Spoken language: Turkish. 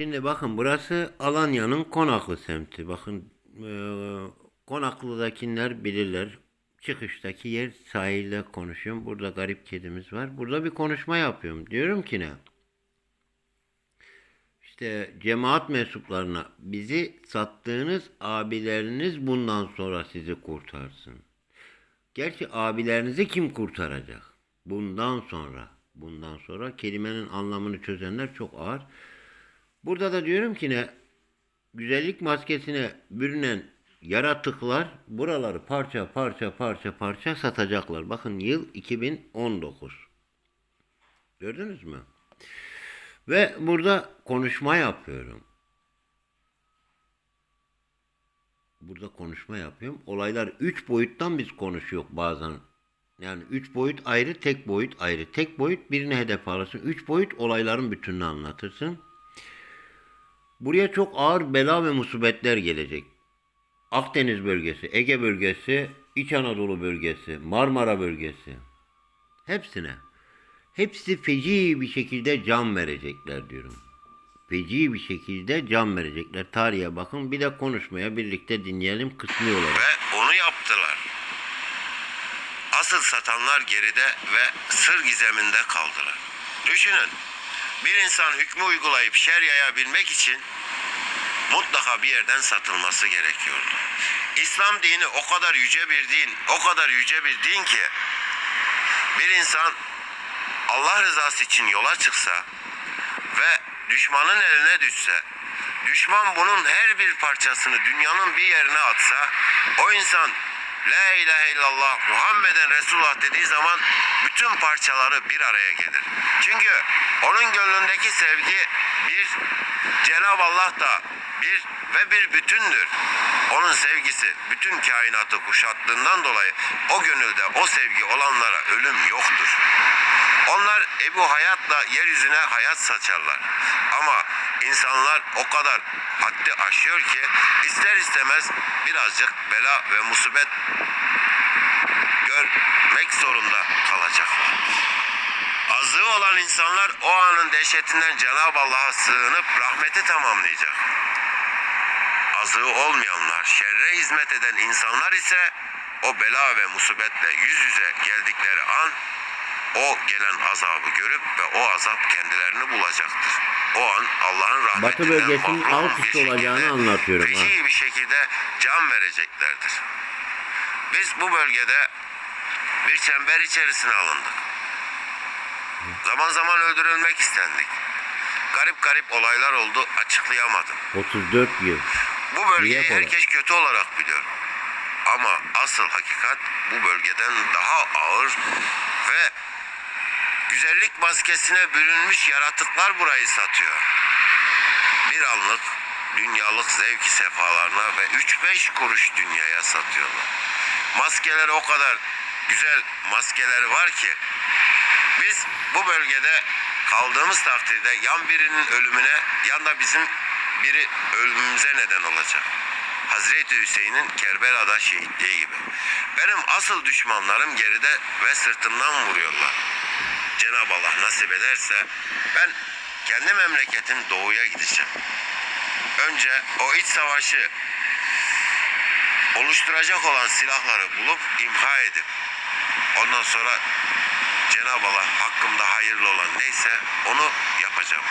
Şimdi bakın burası Alanya'nın Konaklı semti. Bakın e, Konaklı'dakiler bilirler. Çıkıştaki yer sahilde konuşuyorum. Burada garip kedimiz var. Burada bir konuşma yapıyorum. Diyorum ki ne? İşte cemaat mensuplarına bizi sattığınız abileriniz bundan sonra sizi kurtarsın. Gerçi abilerinizi kim kurtaracak? Bundan sonra. Bundan sonra kelimenin anlamını çözenler çok ağır. Burada da diyorum ki ne? Güzellik maskesine bürünen yaratıklar buraları parça parça parça parça satacaklar. Bakın yıl 2019. Gördünüz mü? Ve burada konuşma yapıyorum. Burada konuşma yapıyorum. Olaylar üç boyuttan biz konuşuyor bazen. Yani üç boyut ayrı, tek boyut ayrı. Tek boyut birine hedef alırsın. Üç boyut olayların bütününü anlatırsın. Buraya çok ağır bela ve musibetler gelecek. Akdeniz bölgesi, Ege bölgesi, İç Anadolu bölgesi, Marmara bölgesi. Hepsine. Hepsi feci bir şekilde can verecekler diyorum. Feci bir şekilde can verecekler. Tarihe bakın bir de konuşmaya birlikte dinleyelim kısmi olarak. Ve onu yaptılar. Asıl satanlar geride ve sır gizeminde kaldılar. Düşünün, bir insan hükmü uygulayıp şer yayabilmek için mutlaka bir yerden satılması gerekiyordu. İslam dini o kadar yüce bir din, o kadar yüce bir din ki bir insan Allah rızası için yola çıksa ve düşmanın eline düşse, düşman bunun her bir parçasını dünyanın bir yerine atsa, o insan La ilahe illallah Muhammeden Resulullah dediği zaman bütün parçaları bir araya gelir. Çünkü onun gönlündeki sevgi bir, Cenab-ı Allah da bir ve bir bütündür. Onun sevgisi bütün kainatı kuşattığından dolayı o gönülde o sevgi olanlara ölüm yoktur. Onlar Ebu Hayat'la yeryüzüne hayat saçarlar. Ama insanlar o kadar haddi aşıyor ki ister istemez birazcık bela ve musibet görmek zorunda kalacaklar. Azığı olan insanlar o anın dehşetinden Cenab-ı Allah'a sığınıp rahmeti tamamlayacak. Azığı olmayanlar, şerre hizmet eden insanlar ise o bela ve musibetle yüz yüze geldikleri an o gelen azabı görüp ve o azap kendilerini bulacaktır. O an Allah'ın rahmetinden Batı bölgesinin alt bir üst şekilde, olacağını anlatıyorum, ha. Feci bir şekilde can vereceklerdir. Biz bu bölgede bir çember içerisine alındık. Zaman zaman öldürülmek istendik. Garip garip olaylar oldu açıklayamadım. 34 yıl. Bu bölgeyi kolay? herkes kötü olarak biliyor. Ama asıl hakikat bu bölgeden daha ağır ve güzellik maskesine bürünmüş yaratıklar burayı satıyor. Bir anlık dünyalık zevki sefalarına ve 3-5 kuruş dünyaya satıyorlar. Maskeler o kadar güzel maskeler var ki biz bu bölgede kaldığımız takdirde yan birinin ölümüne yan da bizim biri ölümümüze neden olacak. Hazreti Hüseyin'in Kerbela'da şehitliği gibi. Benim asıl düşmanlarım geride ve sırtımdan vuruyorlar. Cenab-ı Allah nasip ederse ben kendi memleketim doğuya gideceğim. Önce o iç savaşı oluşturacak olan silahları bulup imha edip ondan sonra Cenab-ı Allah hakkımda hayırlı olan neyse onu yapacağım.